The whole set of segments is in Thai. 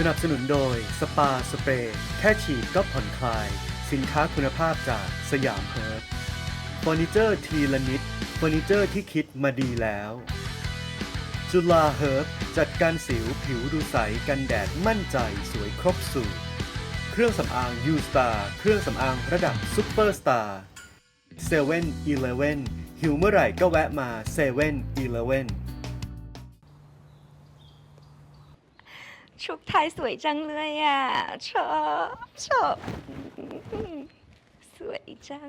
สนับสนุนโดยสปาสเปรย์แค่ฉีดก็ผ่อนคลาย สินค้าคุณภาพจากสยามเฮิร์บเฟอร์นิเจอร์ทีละนิดเฟอร์นิเจอร์ที่คิดมาดีแล้ว จุฬาเฮิร์บจัดการสิวผิวดูใสกันแดดมั่นใจสวยครบสูตรเครื่องสำอางยูสตาร์เครื่องสำอางระดับซุปเปอร์สตาร์เซเว่นอีเลเว่นหิวเมื่อไหร่ก็แวะมาเซเว่นอีเลเว่น ชุดไทยสวยจังเลยอะ ชอบชอบ สวยจัง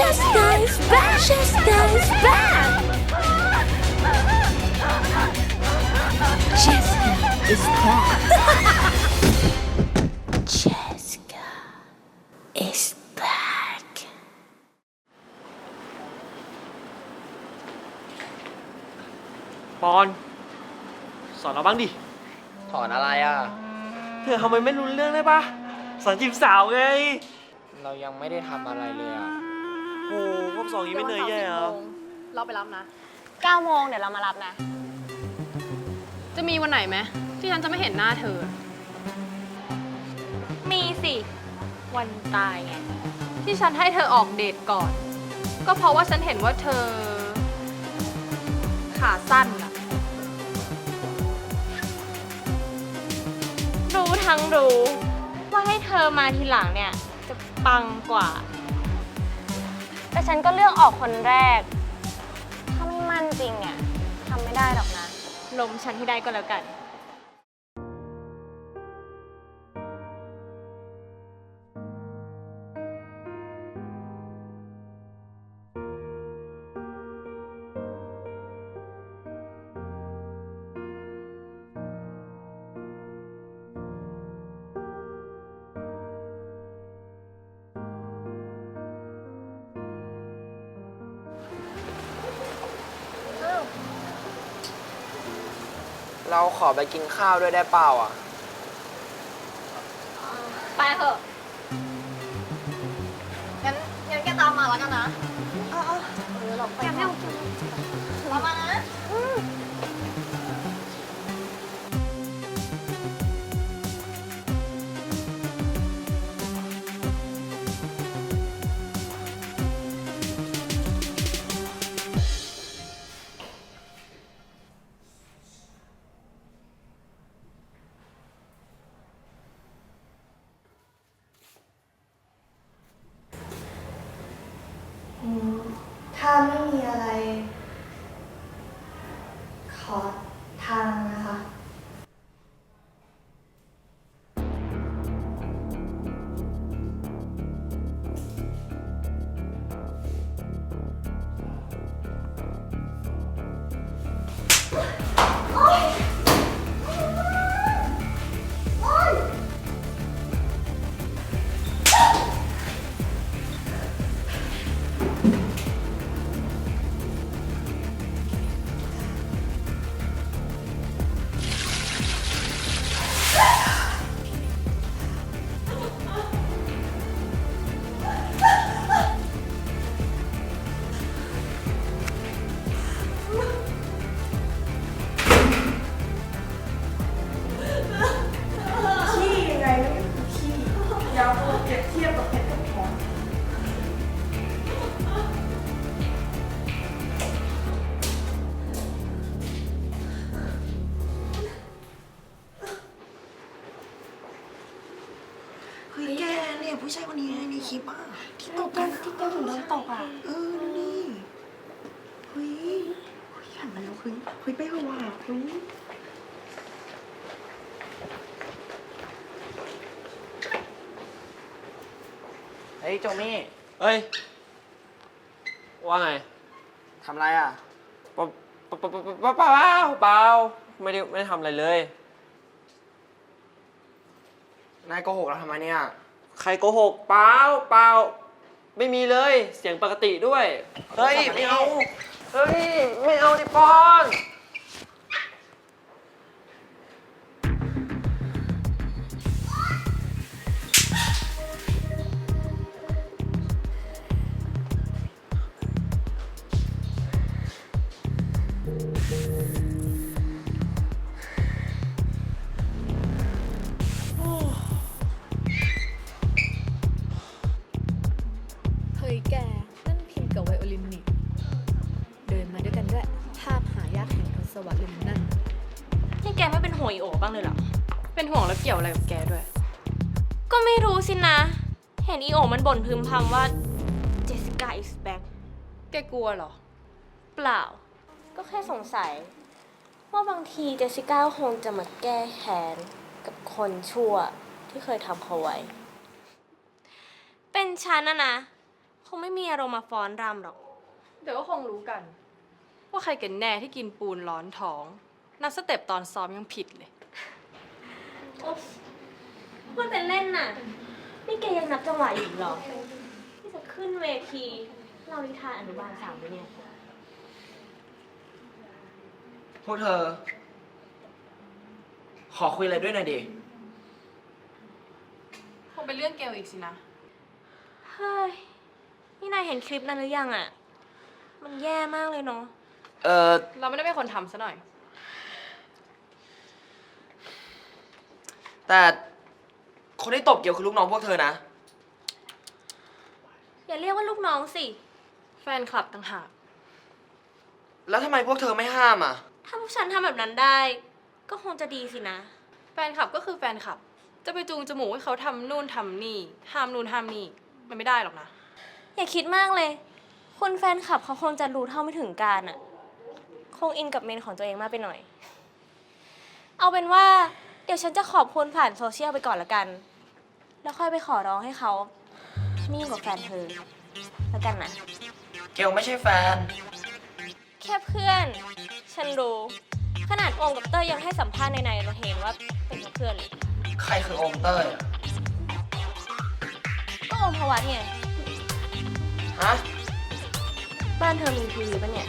back! Jessica is back! Jessica is back! Jessica is back. Jessica is back. ปอน สอนเราบ้างดิ ถอนอะไรอะ เธอทำไมไม่รู้เรื่องได้ปะสอนจีบสาวไง เรายังไม่ได้ทำอะไรเลยอะ โอ้พวกสองนี้ไม่เหนื่อยแย่เหรอ เราไปรับนะ 9โมงเดี๋ยวเรามารับนะ จะมีวันไหนไหมที่ฉันจะไม่เห็นหน้าเธอ มีสิ วันตายไง ที่ฉันให้เธอออกเดทก่อน ก็เพราะว่าฉันเห็นว่าเธอ ขาสั้นอะรู้ทั้งรู้ ว่าให้เธอมาทีหลังเนี่ย จะปังกว่า แต่ฉันก็เลือกออกคนแรก ถ้าไม่มั่นจริงเนี่ยทำไม่ได้หรอกนะ ลมฉันที่ได้ก็แล้วกัน เราขอไปกินข้าวด้วยได้เปล่าอะ ไปเถอะ งั้นงั้นแกตามมาแล้วกันนะ เออเออเราไปไม่เอา จะาเปรียบเทียบกับเพชรกับทองเฮ้ยแกเนี่ยผู้ชายคนนี้ในคลิปอะที่ตกกันที่เจ้าถึงโดนตกอะ เออนี่เฮ้ยหันมาแล้วคุยเฮ้ยไปเหอว่ะเฮ้ย ฮ้ยโจมี่เอ้ย ว่าไงทำไรอะเปล่าเปล่าเปล่าเปล่าเปล่าเปล่าไม่ได้ไม่ได้ทำอะไรเลย นายโกหกเราทำไมเนี่ย ใครโกหกเปล่าเปล่าไม่มีเลย เสียงปกติด้วย เฮ้ย ไม่เอา เฮ้ย ไม่เอาดิปอน ห่วงอีโอบ้างเลยเหรอ เป็นห่วงแล้วเกี่ยวอะไรกับแกด้วย ก็ไม่รู้สินะ เห็นอีโอมันบ่นพึมพำว่า Jessica is back แกกลัวเหรอ เปล่า ก็แค่สงสัย ว่าบางทีเจสสิก้าคงจะมาแก้แค้นกับคนชั่วที่เคยทำเขาไว้ เป็นฉันนะนะ คงไม่มีอารมณ์มาฟ้อนรำหรอก เดี๋ยวก็คงรู้กัน ว่าใครกันแน่ที่กินปูนร้อนท้อง นับสเต็ปตอนซ้อมยังผิดเลยพูดเป็นเล่นน่ะ นี่แกยังนับจังหวะอยู่เหรอ ที่จะขึ้นเวทีเล่านิทานอนุบาลสามด้วยเนี่ย พวกเธอ ขอคุยอะไรด้วยหน่อยดิ คงเป็นเรื่องเกลอีกสินะ เฮ้ย นี่นายเห็นคลิปนั้นหรือยังอะมันแย่มากเลยเนาะ เออเราไม่ได้เป็นคนทำซะหน่อย แต่คนที่ตบเกี่ยวคือลูกน้องพวกเธอนะ อย่าเรียกว่าลูกน้องสิ แฟนคลับต่างหาก แล้วทำไมพวกเธอไม่ห้ามอะ ถ้าพวกฉันทำแบบนั้นได้ ก็คงจะดีสินะ แฟนคลับก็คือแฟนคลับ จะไปจูงจมูกให้เขาทำนู่นทำนี่ห้ามนู่นห้ามนี่ มันไม่ได้หรอกนะ อย่าคิดมากเลย คุณแฟนคลับเขาคงจะรู้เท่าไม่ถึงการอะคงอินกับเมนของตัวเองมากไปหน่อย เอาเป็นว่าเดี๋ยวฉันจะขอบคุณผ่านโซเชียลไปก่อนละกัน แล้วค่อยไปขอร้องให้เขานิ่งกว่าแฟนเธอแล้วกันนะเกลไม่ใช่แฟน แค่เพื่อน ฉันรู้ ขนาดโอมกับเต้ยยังให้สัมภาษณ์ในในเราเห็นว่าเป็นแค่เพื่อนเลยใครคือโอมเต้ยอะก็โอมพวัตไงฮะ บ้านเธอมีทีวีปะเนี่ย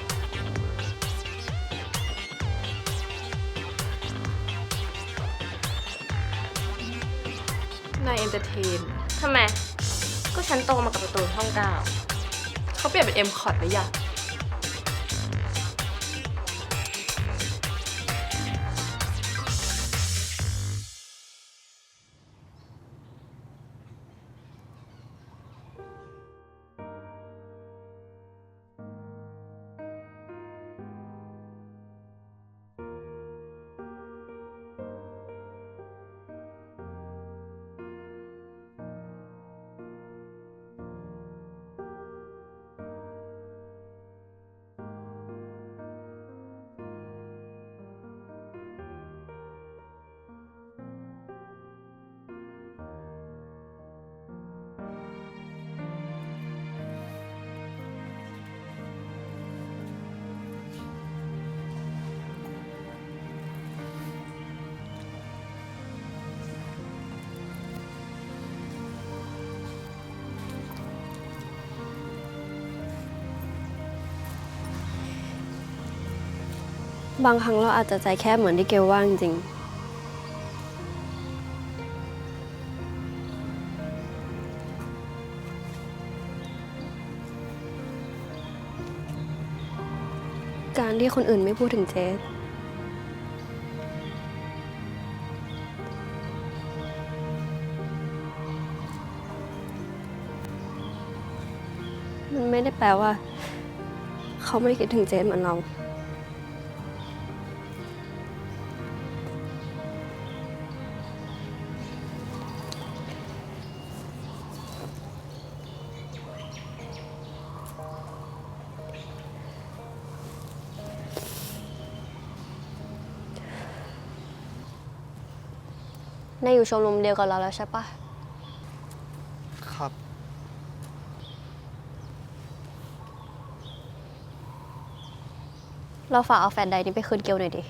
นายเอนเตอร์เทน ทำไม ก็ฉันโตมากับประตูช่องเก้าเขาเปลี่ยนเป็นเอ็มคอร์ดหรือยัง บางครั้งเราอาจจะใจแคบเหมือนที่เกลว่าจริงการที่คนอื่นไม่พูดถึงเจสมันไม่ได้แปลว่า เขาไม่คิดถึงเจสเหมือนเรา นายอยู่ชมรมเดียวกับเราแล้วใช่ปะครับ เราฝากเอาแฟนใดนี้ไปคืนเกลหน่อยดิ